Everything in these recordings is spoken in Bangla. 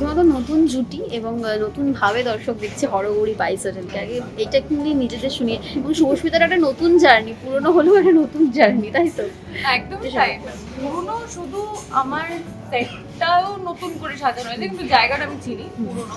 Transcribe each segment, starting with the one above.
প্রথমত নতুন জুটি এবং আহ, নতুন ভাবে দর্শক দেখছে হরগৌরী বাইস হোটেলকে আগে এটা নিয়ে নিজেদের শুনিয়ে এবং শুভস্মিতার একটা নতুন জার্নি পুরনো হলেও একটা নতুন জার্নি তাই তো? একদম তাই। পুরনো শুধু আমার সেটটাও নতুন করে সাজানো হয়েছে কিন্তু জায়গাটা আমি চিনি পুরনো।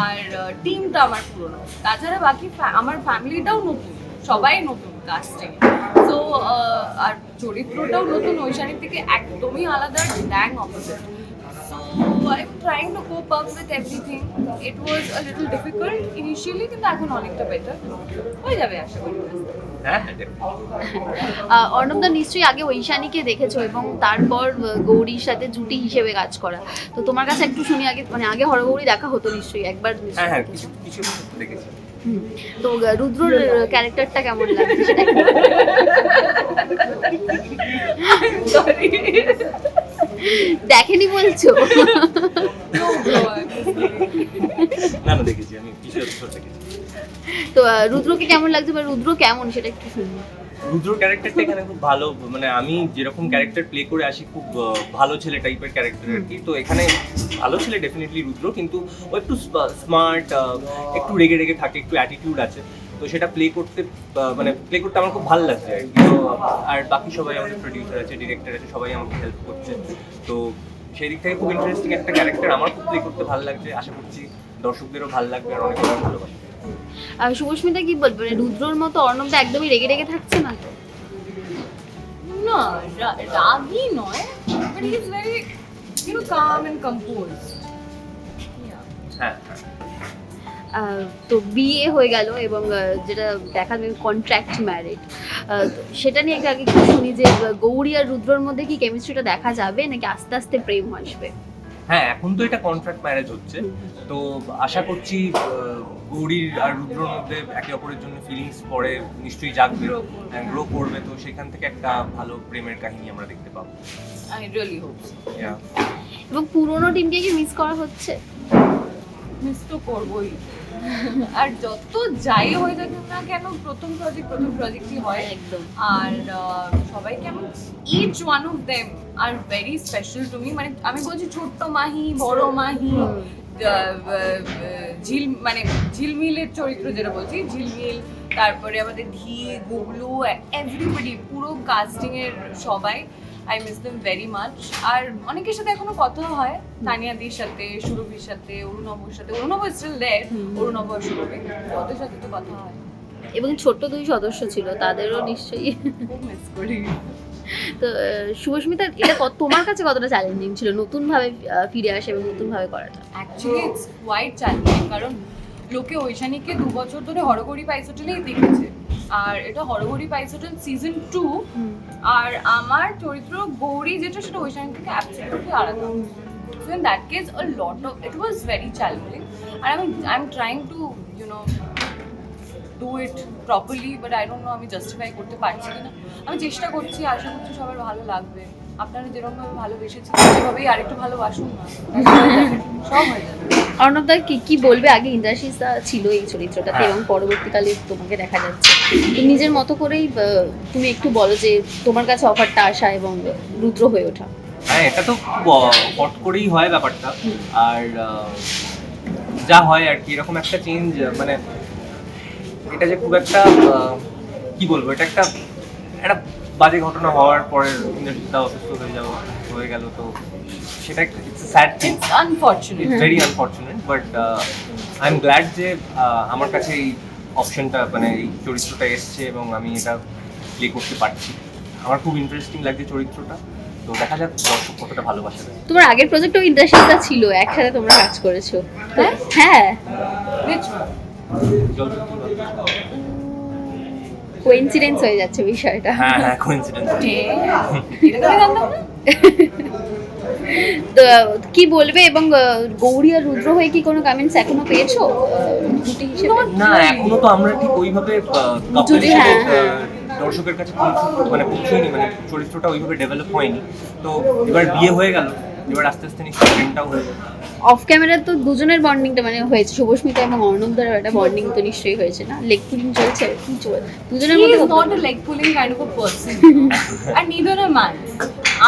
আর টিমটা আমার পুরনো। তাছাড়া বাকি আমার ফ্যামিলিটাও নতুন সবাই নতুন কাস্টিং তো আর চরিত্রটাও নতুন ঐশানীর থেকে একদমই আলাদা dang opposite I'm trying to cope up with everything. It was a little difficult initially, কিন্তু এখন অনেকটা বেটার হয়ে যাবে আশা করি। হ্যাঁ হ্যাঁ অর্ণবদা নিশ্চয়ই আগে ঐশানীকে দেখেছ এবং তারপর গৌরীর সাথে জুটি হিসেবে কাজ করা। তো তোমার কাছে একটু শুনি আগে মানে আগে হরগৌরী দেখা হতো নিশ্চয়ই একবার হ্যাঁ হ্যাঁ কিছু কিছু দেখেছি। তো রুদ্রর ক্যারেক্টারটা কেমন লাগছে? সেটা দেখেনি বলছো? No, bro, I'm just kidding. না না দেখেছি আমি কিছু দেখেছি। তো রুদ্রকে কেমন লাগছে বা রুদ্র কেমন সেটা একটু শুনি রুদ্র ক্যারেক্টারটা এখানে খুব ভালো মানে আমি যেরকম ক্যারেক্টার প্লে করে আসি খুব ভালো ছেলে টাইপের ক্যারেক্টার আর কি। তো এখানে ভালো ছেলে ডেফিনেটলি রুদ্র কিন্তু ও একটু স্মার্ট একটু রেগে রেগে থাকে একটু অ্যাটিটিউড আছে। তো সেটা প্লে করতে মানে প্লে করতে আমার খুব ভালো লাগছে আর কি। আর বাকি সবাই আমাদের প্রডিউসার আছে ডিরেক্টর আছে সবাই আমাকে হেল্প করছে। তো সেই দিক থেকে খুব ইন্টারেস্টিং একটা ক্যারেক্টার আমার খুব প্লে করতে ভালো লাগছে। আশা করছি দর্শকদেরও ভালো লাগবে আর অনেক অনেক ভালোবাসবে আর শুভস্মিতা কি বলবে? মানে রুদ্রর মতো অর্ণবদা একদমই রেগে রেগে থাকছে না? না রা- রাগী নয় but he is very you know calm and compose হ্যাঁ হ্যাঁ। তো বিয়ে হয়ে গেল এবং যেটা দেখা কন্ট্রাক্ট ম্যারিড সেটা নিয়ে আগে একটু শুনি যে গৌরী আর রুদ্রর মধ্যে কি কেমিস্ট্রিটা দেখা যাবে নাকি আস্তে আস্তে প্রেম আসবে? হ্যাঁ এখন তো এটা কন্ট্রাক্ট ম্যারেজ হচ্ছে। তো আশা করছি গৌরীর আর রুদ্রর মধ্যে একে অপরের জন্য ফিলিংস পরে নিশ্চয়ই জাগবে করবে। গ্রো করবে। তো সেখান থেকে একটা ভালো প্রেমের কাহিনী আমরা দেখতে পাবো। I really hope. এবং পুরনো টিমকে কি মিস করা হচ্ছে? মিস তো করবই। আর যত যাই হয়ে যাক না কেন প্রথম প্রজেক্ট প্রথম প্রজেক্টই হয়। একদম। আর সবাই কেমন? Each one of them are very special to me মানে আমি বলছি ছোট্ট মাহি বড় মাহি ঝিল মানে ঝিলমিলের চরিত্র যেটা বলছি ঝিলমিল তারপরে আমাদের ধি গুগলু এভরিবডি পুরো কাস্টিং এর সবাই। I miss them very much আর অনেকের সাথে এখনও কথা হয়। তানিয়াদির সাথে সুরভির সাথে অরুণবর সাথে। অরুণব স্টিল দেয় অরুণব আর সুরভি। ওদের সাথে তো কথা হয়। এবং ছোট্ট দুই সদস্য ছিল তাদেরও নিশ্চয়ই। মিস করি। তো শুভস্মিতা এটা কত- তোমার কাছে কতটা চ্যালেঞ্জিং ছিল? নতুন ভাবে ফিরে আসে এবং নতুন ভাবে করাটা? অ্যাকচুয়ালি ইটস কোয়াইট চ্যালেঞ্জিং কারণ লোকে ঐশানীকে দু বছর ধরে হরগড়ি পাইস হোটেলেই দেখেছে। আর এটা হরগড়ি পাইস হোটেল সিজন টু আর আমার চরিত্র গৌরী যেটা সেটা ওই ঐশানী থেকে অ্যাবসলিউটলি আলাদা। So in that case a lot of it was very challenging আর আমি I am trying to you know do it properly but I don't know আমি জাস্টিফাই করতে পারছি কিনা। আমি চেষ্টা করছি আশা করছি সবার ভালো লাগবে। আপনারা যেরকমভাবে ভালোবেসেছেন সেভাবেই আরেকটু ভালোবাসুন। না সব হয়ে যাবে। অর্ণবদা কি কি বলবে? আগে ইন্দ্রাশিসা ছিল এই চরিত্রটাতে হ্যাঁ। এবং পরবর্তীকালে তোমাকে দেখা যাচ্ছে। নিজের মতো করেই তুমি একটু বলো যে তোমার কাছে অফারটা আসা এবং রুদ্র হয়ে ওঠা। হ্যাঁ এটা তো পট করেই হয় ব্যাপারটা। আর যা হয় আর কি এরকম একটা চেঞ্জ মানে এটা যে খুব একটা কি বলব এটা একটা একটা বাজে ঘটনা হওয়ার পরে ইন্দ্রজিৎদা অসুস্থ হয়ে যাওয়া হয়ে গেল তো সেটা একটা sad it's unfortunate very unfortunate but I am glad যে আমার কাছে এই অপশনটা মানে এই চরিত্রটা এসছে এবং আমি এটা প্লে করতে পারছি। আমার খুব ইন্টারেস্টিং লাগছে চরিত্রটা। তো দেখা যাক দর্শক কতটা ভালোবাসা। তোমার আগের প্রজেক্টও ইন্দ্রাশিসা ছিল একসাথে তোমরা কাজ করেছ। হ্যাঁ। কোইন্সিডেন্স হয়ে যাচ্ছে বিষয়টা। হ্যাঁ হ্যাঁ কোইন্সিডেন্স এটা তো জানতাম না? কি বলবে এবং গৌরী আর রুদ্র হয়ে কি কোনো কামেন্টস এখনও পেয়েছ? জুটি হিসেবে? না এখনও তো আমরা ঠিক ওইভাবে হ্যাঁ। দর্শকের কাছে মানে পৌঁছয়নি মানে চরিত্রটা ওইভাবে ডেভেলপ হয়নি। তো এবার বিয়ে হয়ে গেল এবার আস্তে আস্তে নিশ্চয়ই ট্রেনটাও হয়ে যাবে। অফ ক্যামেরা তো দুজনের বন্ডিংটা মানে হয়েছে। শুভস্মিতা এবং অর্ণব দ্বারা একটা বন্ডিং তো নিশ্চয়ই হয়েছে না? লেগ পুলিং চলছে? কি চলছে? দুজনের মধ্যে not a leg pulling kind of a person. and neither am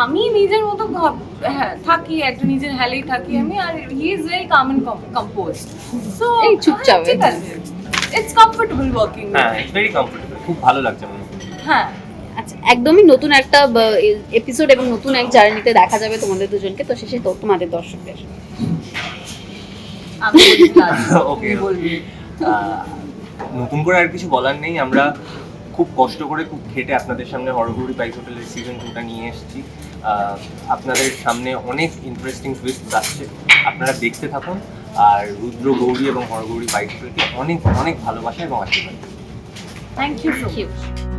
আমি নিজের মতো ভাব- হ্যাঁ থাকি একটা নিজের হ্যালেই থাকি আমি আর he is very calm and compose so এই চুপচাপ। ঠিক আছে। ইটস কমফোর্টেবল ওয়ার্কিং হ্যাঁ ইটস ভেরি কমফোর্টেবল খুব ভালো লাগছে আমার। হ্যাঁ আচ্ছা একদমই নতুন একটা এপিসোড এবং নতুন এক জার্নিতে দেখা যাবে তোমাদের দুজনকে তো শেষে তো তোমাদের দর্শকদের। নতুন করে আর কিছু বলার নেই আমরা খুব কষ্ট করে খুব খেটে আপনাদের সামনে হরগৌরী পাইস হোটেলের সিজন টুটা নিয়ে এসেছি। আপনাদের সামনে অনেক ইন্টারেস্টিং টুইস্ট আসছে। আপনারা দেখতে থাকুন আর রুদ্র গৌরী এবং হরগৌরী পাইস হোটেলকে অনেক অনেক ভালোবাসা এবং আশীর্বাদ। Thank you so Thank you.